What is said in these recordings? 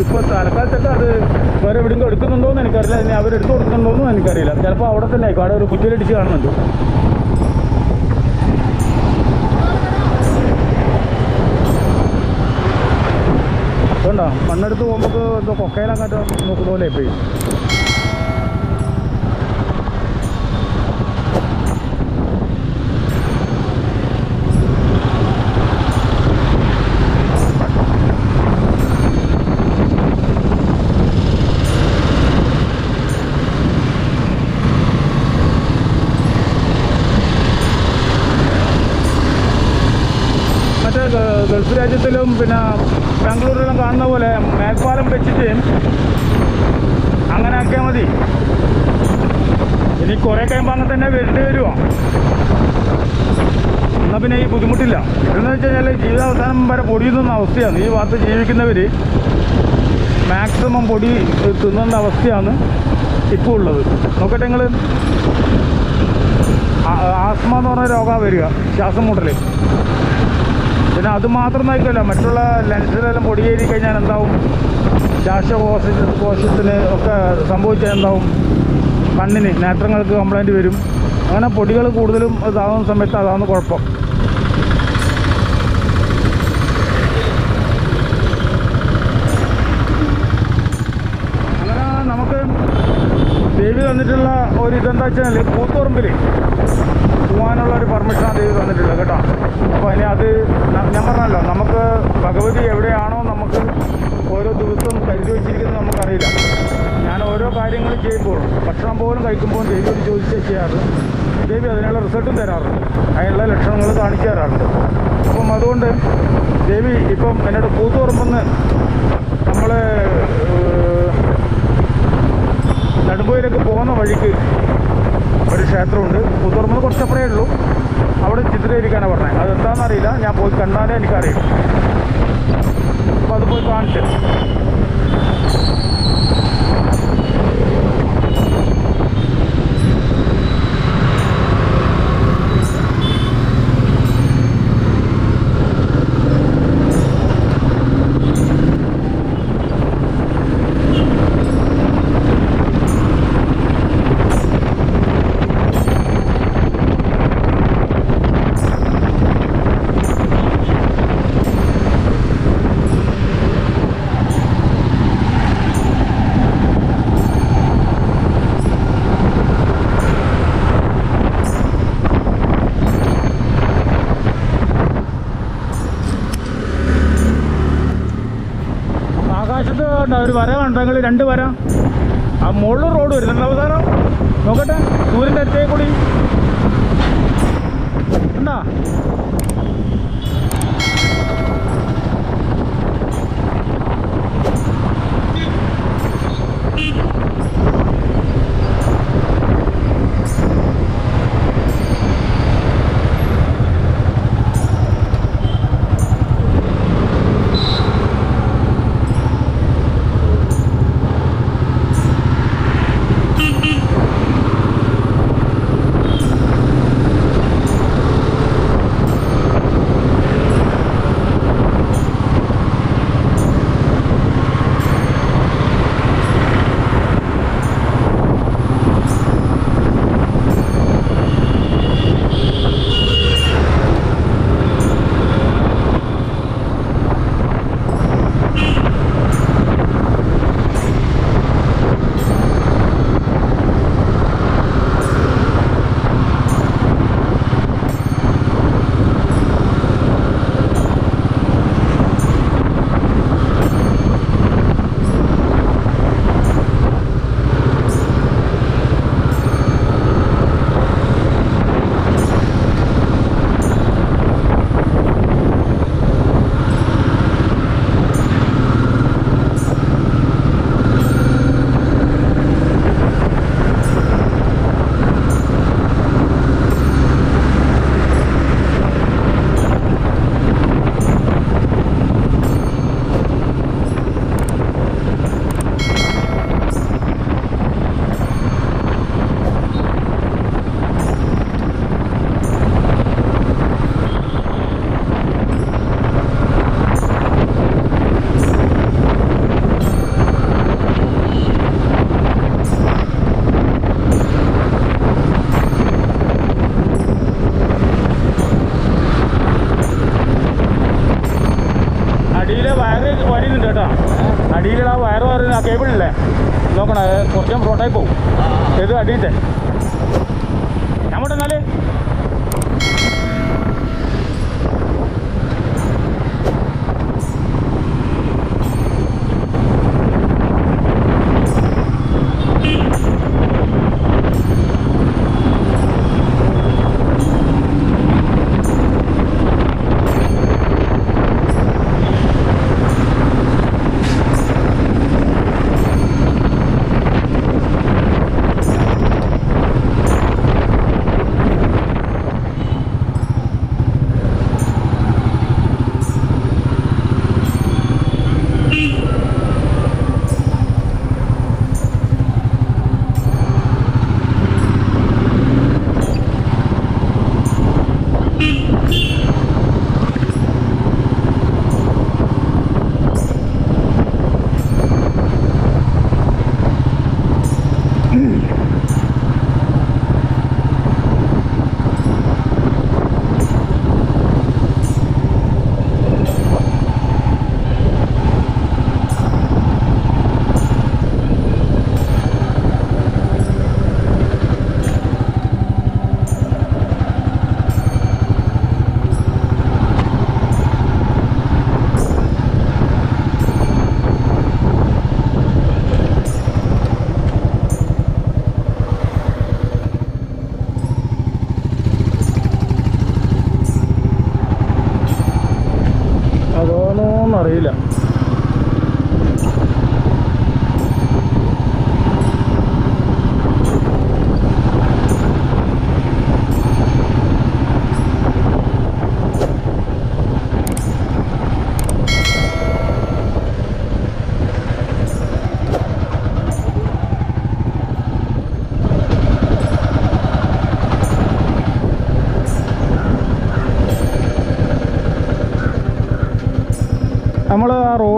ഇപ്പോൾ തലക്കാലത്തൊക്കെ അത് വേറെ എവിടെയെങ്കിലും എടുക്കുന്നുണ്ടോ എന്ന് എനിക്കറിയില്ല. ഇനി അവരെടുത്ത് കൊടുക്കുന്നുണ്ടോ എന്നും എനിക്കറിയില്ല. ചിലപ്പോൾ അവിടെ തന്നെ ആയിരിക്കും അവിടെ ഒരു കുറ്റിയിലടിച്ച് കാണുന്നുണ്ട്. അതുകൊണ്ടോ മണ്ണെടുത്ത് പോകുമ്പോൾ എന്തോ കൊക്കയിലങ്ങാട്ട് നോക്കുന്ന പോലെ പോയി മറ്റേ ഗ- ഗൾഫ് രാജ്യത്തിലും പിന്നെ ബാംഗ്ലൂരിലും കാണുന്ന പോലെ മേൽപ്പാലം വെച്ചിട്ട് അങ്ങനെ ആക്കിയാൽ മതി. ഇനി കുറേ കഴിയുമ്പോൾ അങ്ങനെ തന്നെ വരേണ്ടി വരുമോ എന്നാൽ പിന്നെ ഈ ബുദ്ധിമുട്ടില്ല. എന്ന് വെച്ച് കഴിഞ്ഞാൽ ജീവിതാവസാനം വരെ പൊടിയുന്ന അവസ്ഥയാണ്. ഈ ഭാഗത്ത് ജീവിക്കുന്നവർ മാക്സിമം പൊടി തിന്നുന്ന അവസ്ഥയാണ് ഇപ്പോൾ ഉള്ളത്. നോക്കട്ടെ നിങ്ങൾ ആസ്മ എന്ന് പറഞ്ഞ രോഗമാണ് വരിക. ശ്വാസം മുട്ടൽ പിന്നെ അത് മാത്രം നോക്കില്ല മറ്റുള്ള ലെൻസിലെല്ലാം പൊടിയേറി കഴിഞ്ഞാൽ എന്താവും? ശ്വാസകോശ കോശത്തിന് ഒക്കെ സംഭവിച്ചാൽ എന്താവും? കണ്ണിന് നേത്രങ്ങൾക്ക് കംപ്ലൈന്റ് വരും. അങ്ങനെ പൊടികൾ കൂടുതലും ഇതാകുന്ന സമയത്ത് അതാണ് കുഴപ്പം അങ്ങനെ നമുക്ക് ദേവി തന്നിട്ടുള്ള ഒരു ഇതെന്താ വെച്ചാൽ കൂത്തുറമ്പിൽ പോകാനുള്ള ഒരു പെർമിഷനാണ് ദൈവം തന്നിട്ടുള്ളത് കേട്ടോ. അപ്പോൾ ഇനി അത് ഞാൻ പറഞ്ഞല്ലോ നമുക്ക് ഭഗവതി എവിടെയാണോ നമുക്ക് ഓരോ ദിവസവും കരുതി വെച്ചിരിക്കുന്നത് നമുക്കറിയില്ല. ഞാൻ ഓരോ കാര്യങ്ങൾ ചെയ്യുമ്പോൾ ഭക്ഷണം പോലും കഴിക്കുമ്പോൾ ദേവിയോട് ചോദിച്ചേ ചെയ്യാറ്. ദേവി അതിനുള്ള റിസൾട്ടും തരാറുണ്ട്. അതിനുള്ള ലക്ഷണങ്ങൾ കാണിച്ചു തരാറുണ്ട്. അപ്പം അതുകൊണ്ട് ദേവി ഇപ്പം എന്നോട് കൂത്തുപറമ്പെന്ന് നമ്മൾ ക്ഷേത്രമുണ്ട്. പുത്തുറമ്പ് കുറച്ചപ്പുറേ ഉള്ളൂ. അവിടെ ചിത്രീകരിക്കാനാണ് പറഞ്ഞത് അറിയില്ല. ഞാൻ പോയി കണ്ടാലേ എനിക്കറിയും. അപ്പോൾ അത് പോയി കാണിച്ചു വശത്ത് കണ്ട? ഒരു വര കണ്ടെങ്കിൽ രണ്ട് വര. ആ മുകളിൽ റോഡ് വരുന്നുണ്ട് അവസാനം? നോക്കട്ടെ. സൂര്യന്റെ അറ്റേ കൂടി. കണ്ടാ? Thank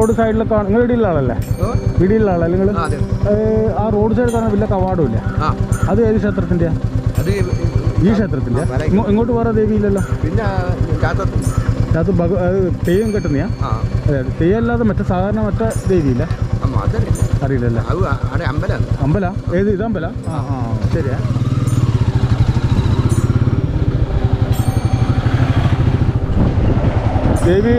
റോഡ് സൈഡിലെ നിങ്ങൾ ഇടിയുള്ള ആളല്ലേ? ഇടിയുള്ള ആളല്ലേ നിങ്ങൾ ആ, റോഡ് സൈഡിൽ കാണുന്ന വലിയ കവാടം ഇല്ല അത് ഏത് ക്ഷേത്രത്തിന്റെ ഈ ക്ഷേത്രത്തിന്റെ ഇങ്ങോട്ട് വേറെ ദേവിയില്ലല്ലോ പിന്നെ അത് ഭഗ തെയ്യം കെട്ടുന്നയാ? അതെ തെയ്യം അല്ലാതെ മറ്റേ സാധാരണ മറ്റേ ദേവിയില്ല? അറിയില്ലല്ലേ? അമ്പല? ഏത് ഇത് അമ്പല? ആ ആ ശരിയാ. ദേവി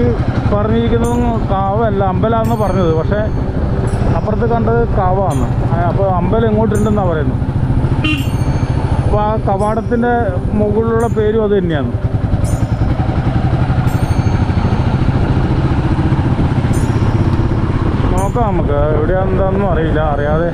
പറഞ്ഞിരിക്കുന്നതും കാവല്ല അമ്പലാന്ന് പറഞ്ഞത്. പക്ഷേ അപ്പുറത്ത് കണ്ടത് കാവാന്ന്. അപ്പോൾ അമ്പലം ഇങ്ങോട്ടുണ്ടെന്നാണ് പറയുന്നത്? അപ്പോൾ ആ കവാടത്തിന്റെ മുകളിലുള്ള പേരും അത് തന്നെയാണ്. നോക്കാം നമുക്ക്. എവിടെയാണെന്താണെന്നും അറിയില്ല. അറിയാതെ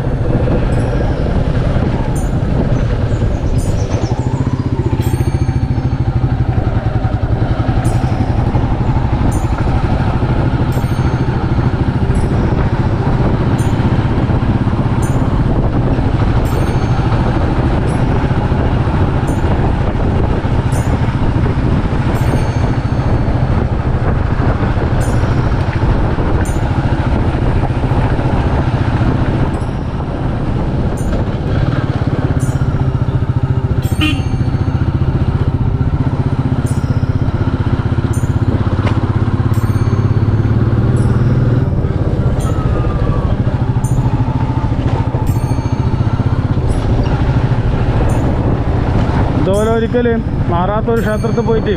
ഒരിക്കൽ മാറാത്തൊരു ക്ഷേത്രത്തിൽ പോയിട്ട്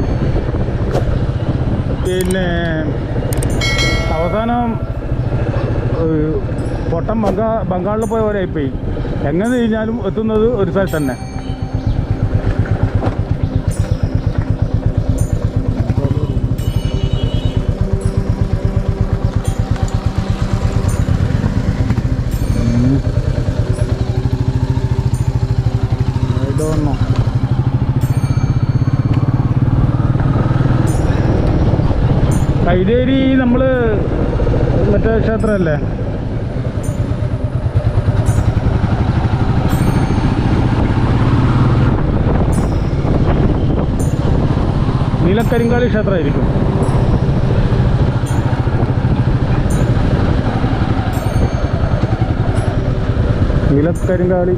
പിന്നെ അവസാനം പൊട്ടം ബംഗാ ബംഗാളിൽ പോയ പോലെ ആയിപ്പോയി എങ്ങനെ കഴിഞ്ഞാലും എത്തുന്നത് ഒരു സ്ഥലത്ത് തന്നെ കൈതേരി നമ്മൾ മറ്റേ ക്ഷേത്രമല്ലേ നീലക്കരിങ്കാളി ക്ഷേത്രമായിരിക്കും. നീലക്കരിങ്കാളി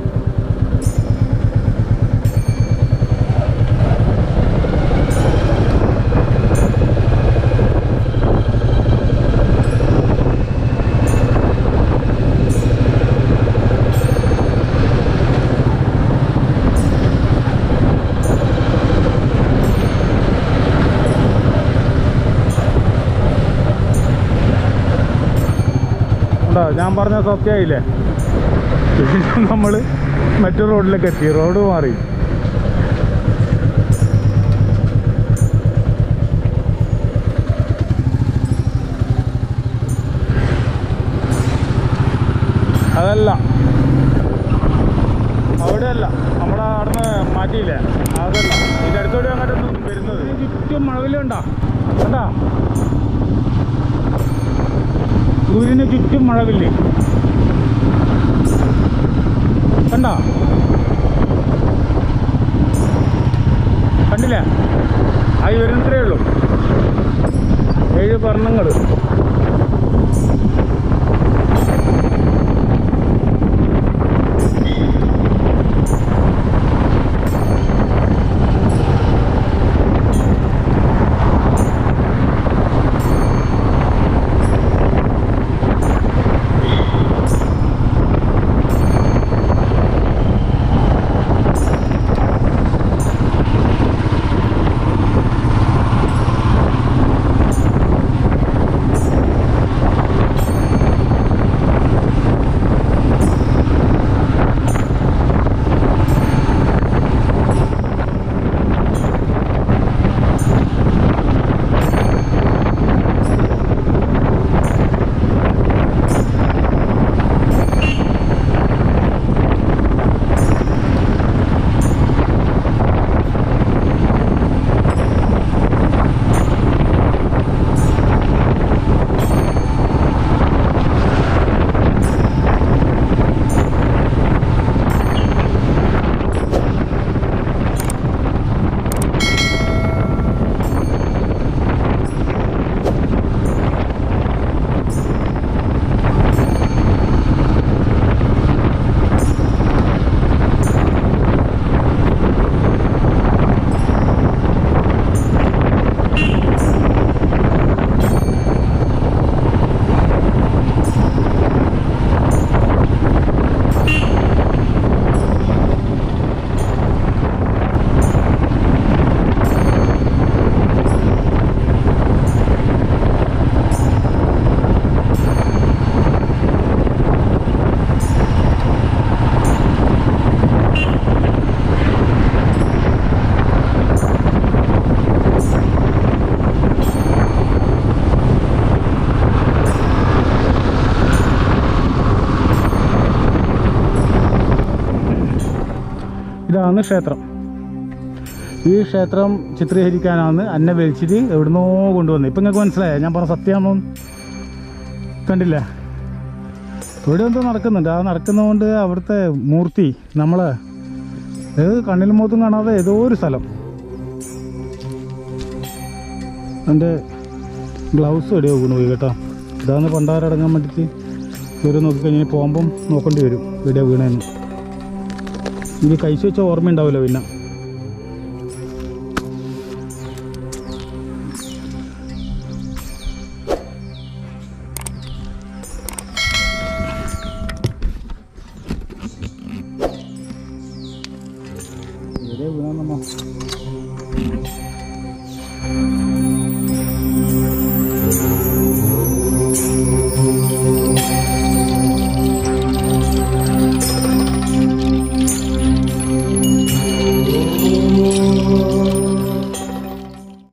ഞാൻ പറഞ്ഞ സത്യമായില്ലേ നമ്മൾ മറ്റു റോഡിലേക്ക് എത്തി. റോഡ് മാറി. കണ്ടില്ലേ ആയി വരുന്നത്രേ ഉള്ളൂ. ഏഴ് വർണങ്ങൾ ഇതാണ് ക്ഷേത്രം. ഈ ക്ഷേത്രം ചിത്രീകരിക്കാനാണ് അന്നെ വലിച്ചിട്ട് എവിടുന്നോ കൊണ്ടുവന്നത്. ഇപ്പം നിങ്ങൾക്ക് മനസ്സിലായോ? ഞാൻ പറഞ്ഞ സത്യമാണോ കണ്ടില്ല. ഇവിടെ എന്തോ നടക്കുന്നുണ്ട്. ആ നടക്കുന്നതുകൊണ്ട് അവിടുത്തെ മൂർത്തി നമ്മൾ ഏത് കണ്ണിൽ മുഖത്തും കാണാതെ ഏതോ ഒരു സ്ഥലം. എന്റെ ഗ്ലൗസ് എവിടെയോ വീണ് പോയി കേട്ടോ. ഇതാണ് പണ്ടാരടങ്ങാൻ വേണ്ടിയിട്ട് ഇവർ നോക്കിക്കഴിഞ്ഞാൽ പോകുമ്പം നോക്കേണ്ടി വരും. എവിടെയാണ് വീണതെന്ന് എനിക്ക് കഴിച്ചു വെച്ച ഓർമ്മ ഉണ്ടാവില്ല പിന്നെ.